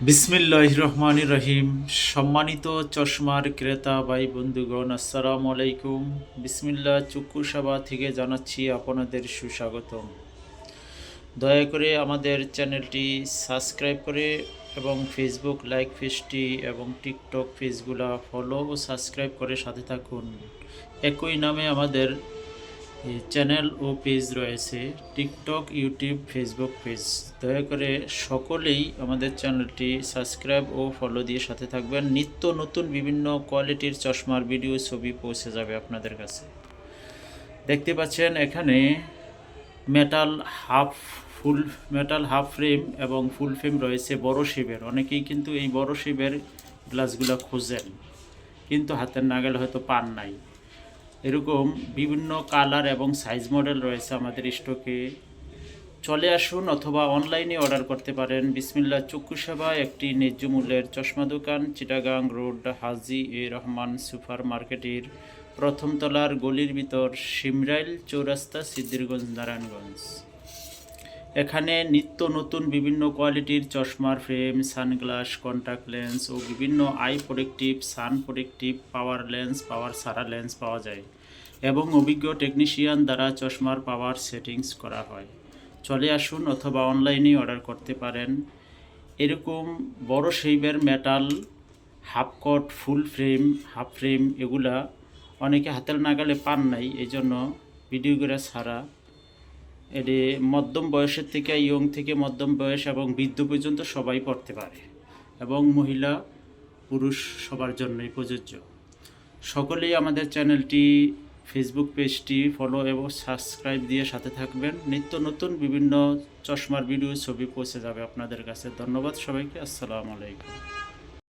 বিসমিল্লাহ রহমান রহিম। সম্মানিত চশমার ক্রেতা ভাই বন্ধুগণ, আসসালামু আলাইকুম। বিসমিল্লাহ চক্ষু সভা থেকে জানাচ্ছি আপনাদের সুস্বাগতম। দয়া করে আমাদের চ্যানেলটি সাবস্ক্রাইব করে এবং ফেসবুক লাইক পেজটি এবং টিকটক পেজগুলা ফলো ও সাবস্ক্রাইব করে সাথে থাকুন। একই নামে আমাদের চ্যানেল ও পেজ রয়েছে টিকটক ইউটিউব ফেসবুক পেজ দয়া করে সকলেই আমাদের চ্যানেলটি সাবস্ক্রাইব ও ফলো দিয়ে সাথে থাকবেন। নিত্য নতুন বিভিন্ন কোয়ালিটির চশমার ভিডিও ছবি পৌঁছে যাবে আপনাদের কাছে। দেখতে পাচ্ছেন এখানে metal half full metal half frame এবং ফুল ফ্রেম রয়েছে বড় শিবের। অনেকেই কিন্তু এই বড় শিবের গ্লাসগুলো খোঁজেন, কিন্তু হাতের নাগাল হয়তো পান নাই। এরকম বিভিন্ন কালার এবং সাইজ মডেল রয়েছে আমাদের স্টকে চলে আসুন অথবা অনলাইনে অর্ডার করতে পারেন। বিসমিল্লা চক্ষু সেবা, একটি ন্যায্য মূল্যের চশমা দোকান, Chittagong road, Haji A Rahman super মার্কেটের প্রথম তলার গলির ভিতর সিমরাইল চৌরাস্তা সিদ্দিরগঞ্জ নারায়ণগঞ্জ। এখানে নিত্য নতুন বিভিন্ন কোয়ালিটির চশমার ফ্রেম, সানগ্লাস কন্টাক্ট লেন্স ও বিভিন্ন eye protective sun protective power lens power সারা লেন্স পাওয়া যায় এবং অভিজ্ঞ টেকনিশিয়ান দ্বারা চশমার পাওয়ার সেটিংস করা হয়। চলে আসুন অথবা অনলাইনে অর্ডার করতে পারেন। এরকম বড় শেপের metal half cut full frame half frame এগুলা অনেকে হাতের নাগালে পান নাই এই জন্য ভিডিও করে ছাড়া এটি মধ্যম বয়সের থেকে, ইয়ং থেকে মধ্যম বয়স এবং বৃদ্ধ পর্যন্ত সবাই পড়তে পারে এবং মহিলা, পুরুষ সবার জন্যই প্রযোজ্য। সকলেই আমাদের চ্যানেলটি ফেসবুক পেজটি ফলো এবং সাবস্ক্রাইব দিয়ে সাথে থাকবেন। নিত্য নতুন বিভিন্ন চশমার ভিডিও ছবি পৌঁছে যাবে আপনাদের কাছে। ধন্যবাদ সবাইকে। আসসালামু আলাইকুম।